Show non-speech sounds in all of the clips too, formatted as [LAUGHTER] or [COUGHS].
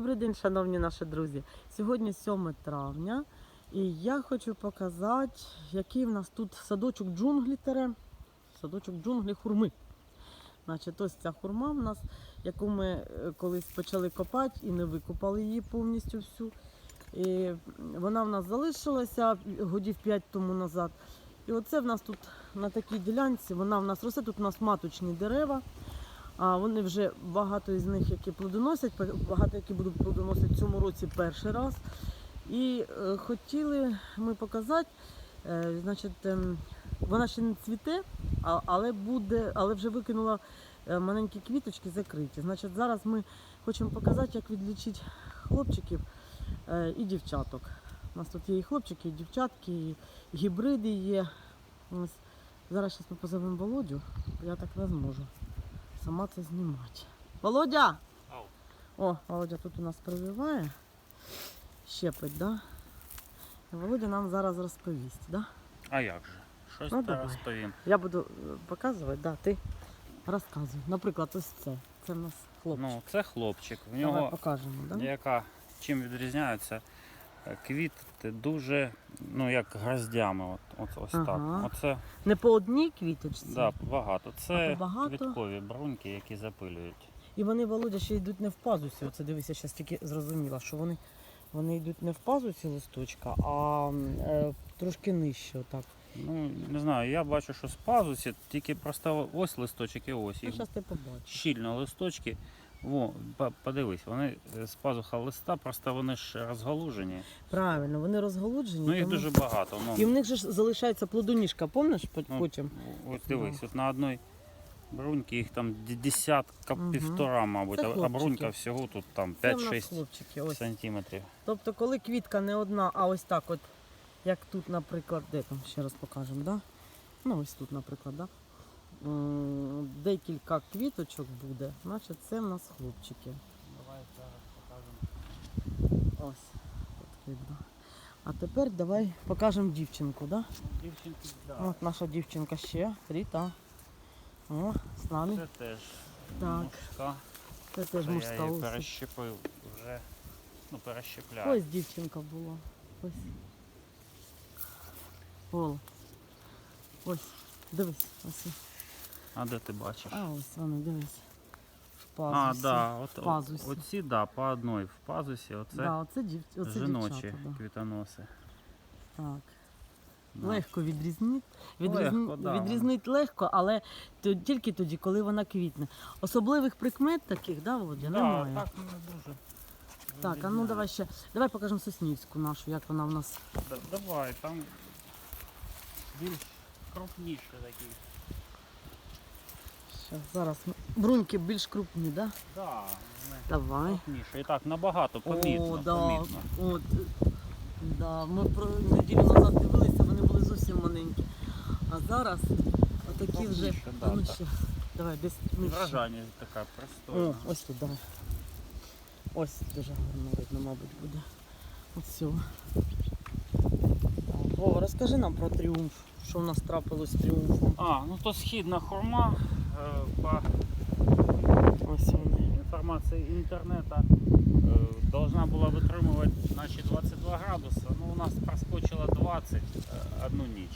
Добрий день, шановні наші друзі. Сьогодні 7 травня, і я хочу показати, який в нас тут садочок джунглі тере, садочок джунглі хурми. Значить, ось ця хурма в нас, яку ми е, колись почали копати і не викопали її повністю всю. І вона в нас залишилася годів 5 тому назад. І оце в нас тут на такій ділянці, вона в нас росте, тут у нас маточні дерева. А вони вже багато із них, які плодоносять, багато які будуть плодоносити в цьому році перший раз. І е, хотіли ми показати, е, значить, ем, вона ще не цвіте, а, але буде, але вже викинула е, маленькі квіточки закриті. Значить, зараз ми хочемо показати, як відлічити хлопчиків е, і дівчаток. У нас тут є і хлопчики, і дівчатки, і гібриди є. Ось. Зараз ми позовемо Володю, я так не зможу сама це знімати. Володя! Ау. О, Володя тут у нас прививає. Щепить, да? І Володя нам зараз розповість, да? А як же? Щось Ну, давай. розповім. Я буду е, показувати, да, ти розказуй. Наприклад, ось це. Це в нас хлопчик. Ну, це хлопчик. В Давай нього покажемо, да? яка чим відрізняється? е, Квіти дуже, ну як гроздями. От, от ось Ага. так. Оце Не по одній квіточці. да, багато. А Це то багато? квіткові бруньки, які запилюють. І вони, Володя, ще йдуть не в пазусі. Оце дивися, зараз тільки зрозуміла, що вони, вони йдуть не в пазусі листочка, а е, трошки нижче. Отак. Ну, не знаю, я бачу, що з пазусі тільки просто ось листочок і ось. Ну, зараз ти побачиш. щільно листочки. Во, подивись, вони е, з пазуха листа, просто вони ж розгалужені. Правильно, вони розголуджені. Ну їх тому- дуже багато. Ну, І в них же ж залишається плодоніжка, помниш по- Ну, потім? Ось дивись, от на одній бруньки їх там десятка, Мгм. півтора, мабуть, а- брунька всього тут там Це в нас 5-6 сантиметрів. Тобто, коли квітка не одна, а ось так, от, як тут, наприклад, де там ще раз покажемо, да? Ну ось тут, наприклад, да? Декілька квіточок буде, значить це в нас хлопчики. Давай зараз покажемо. Ось видно. А тепер давай покажемо дівчинку, да? Дівчинки, да. От наша дівчинка ще, Ріта. О, з нами. Це теж Так. мужська. Це теж Це я її перещепив вже. Ну, перещепляю. Ось дівчинка була. Ось. О. Ось. Дивись. Ось. А де ти бачиш? А ось вони, дивись. В А, пазусі. да, от, в пазусі. оці, да, по одній в пазусі, оце Да, оце, дів... оце жіночі дівчата. Да. квітоноси. Так. Да. Легко відрізнити. Відрізни... Легко, да. Відрізнити легко, але то- тільки тоді, коли вона квітне. Особливих прикмет таких, да, Володя, Да, немає. так не дуже. Так, а ну давай ще. Давай покажемо Соснівську нашу, як вона в нас. Да- Давай, там більш крупніші такі. Щас, зараз бруньки більш крупні, так? Да? Да, Давай. крупніші. І так, набагато помітно. О, да. помітно. От, да. Ми про неділю назад дивилися, вони були зовсім маленькі. А зараз отакі вже. Крупніше, да, А ну так. ще. Давай, десь нижче. Вражання така О, ось тут, давай. Ось дуже гарно видно, мабуть, буде. Ось цього. Вова, розкажи нам про тріумф. Що в нас трапилось з тріумфом? А, ну то східна хурма. Е, По информации интернета інформації інтернету е, должна була витримувати наші 22 градуси. Ну, у нас проскочило 20 е, одну ніч.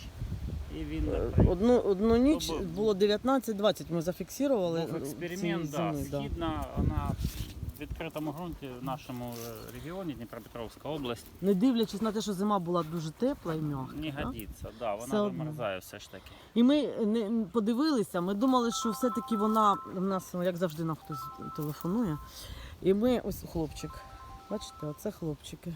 І він не Одну, одну ніч То бу- було 19-20, ми зафіксували. був експеримент. Да, зими, да. Східна, вона відкритому ґрунті в нашому е, регіоні Дніпропетровська область Не дивлячись на те, що зима була дуже тепла і м'яка. не годиться. Да, вона одно. вимерзає все ж таки. І ми не подивилися, ми думали, що все-таки вона в нас, ну, як завжди, нам хтось телефонує. І ми, ось хлопчик. Бачите, оце хлопчики.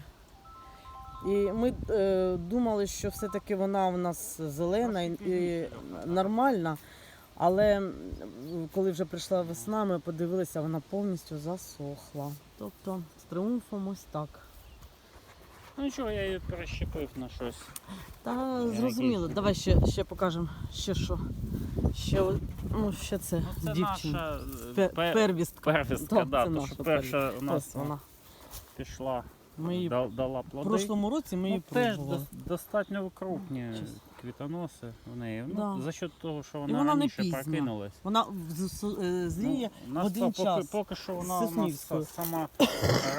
І ми е, думали, що все-таки вона в нас зелена і, і нормальна. Але коли вже прийшла весна, ми подивилися, вона повністю засохла. Тобто з тріумфом ось так. Ну нічого, я її перещепив на щось. Та зрозуміло, давай ще, ще покажемо, ще що. Ще, ну, ще це, Ну, це дівчина. наша е, Пе- пе- первістка. первістка, Так, да, це то, наша що перша у нас вона. пішла, Ми її дал- дала в плоди. прошлому році ми її ну, пробували. дос- достатньо крупні. Квітоноси в неї. Ну, Да. За счет того, що вона, вона не раніше пізна. прокинулась. Вона з- е, Ну, у в нас один поки, час. поки що вона у нас са- сама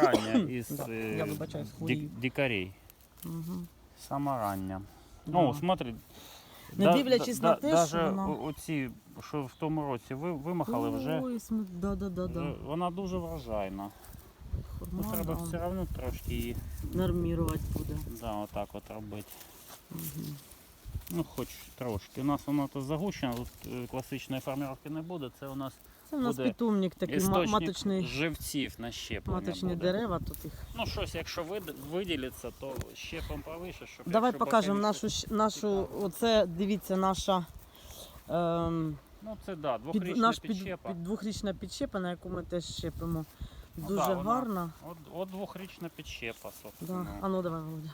рання [COUGHS] із Да, е, я вибачаюсь, ді- хворію. дикарей. Мгм. Сама рання. Да. Ну, смотри. Не дивлячись на те, що даже вона- о- оці, що в тому році ви, вимахали вже, Ой, см- да, да, да, да. вже вона дуже вражайна. Ну, треба да. все одно трошки її Нормірувати буде. да, отак от робити. Мгм. Ну, хоч трошки. У нас воно то загущено, тут е, класичної формировки не буде. Це у нас Це в нас Буде питомник такий істочник маточний, живців на щеплення маточні буде. дерева тут їх. Ну, щось, якщо виділиться, то щепом повише, щоб Давай покажемо нашу, нашу, оце, дивіться, наша, ем, Ну, це да, під, двохрічна наш під, підщепа. під двохрічна підщепа, на яку ми теж щепимо. Ну, Дуже да, гарна. От, от двохрічна підщепа, Да. собственно. А ну давай, Володя.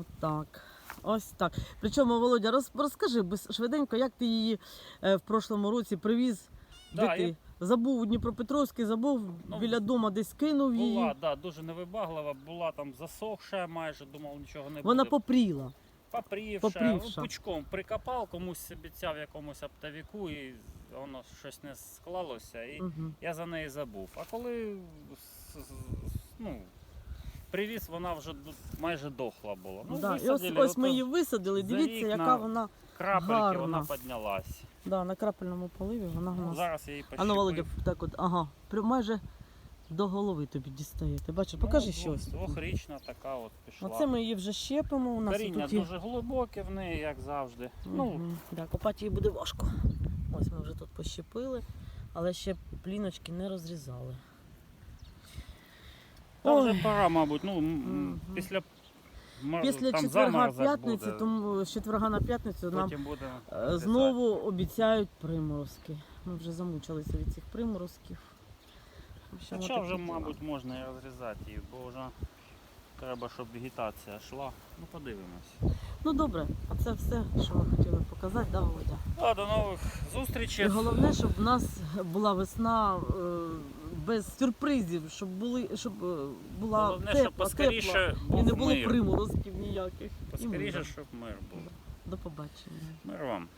От так. Ось так. Причому, Володя, роз, розкажи швиденько, як ти її е, в прошлому році привіз. Да, я- Забув у Дніпропетровській, забув Ну, біля дому десь кинув її. Була, да, дуже невибаглива, була там засохша майже, думав, нічого не Вона попріла. Попрівша, попрівша. пучком прикопав, комусь обіцяв якомусь оптовіку, і воно щось не склалося, і Угу. я за неї забув. А коли привіз, вона вже майже дохла була. Ну, да. І ось, ось ми її висадили. Дивіться, яка на- вона крапельки, гарна. вона піднялась. да, на крапельному поливі. Вона у Ну, зараз я її А ну, Володя, так от, ага, прям майже до голови тобі дістає. Ти бачиш, покажи ну, щось. Двохрічна така от пішла. Оце ми її вже щепимо. У нас Коріння тут є. дуже глибоке в неї, як завжди. Ну, Мгм. да, копати її буде важко. Ось ми вже тут пощепили, але ще пліночки не розрізали. Та Ой. вже пора, мабуть, ну, м, Мгм. після, мор- Після там четверга заморозок п'ятниці, буде. тому з четверга на п'ятницю нам Потім буде е, знову обіцяють приморозки. Ми вже замучилися від цих приморозків. В общем, Хоча отакі вже, діла. мабуть, можна і розрізати її, бо вже треба, щоб вегетація йшла. Ну, подивимось. Ну добре, а це все, що ми хотіли показати, да, Володя? Да, до нових І зустрічей. головне, щоб в нас була весна е, без сюрпризів, щоб були, щоб е, була Головне, тепла, щоб поскоріше тепла, і був не було мир. приморозків ніяких. І Поскоріше, щоб мир був. До побачення. Мир вам.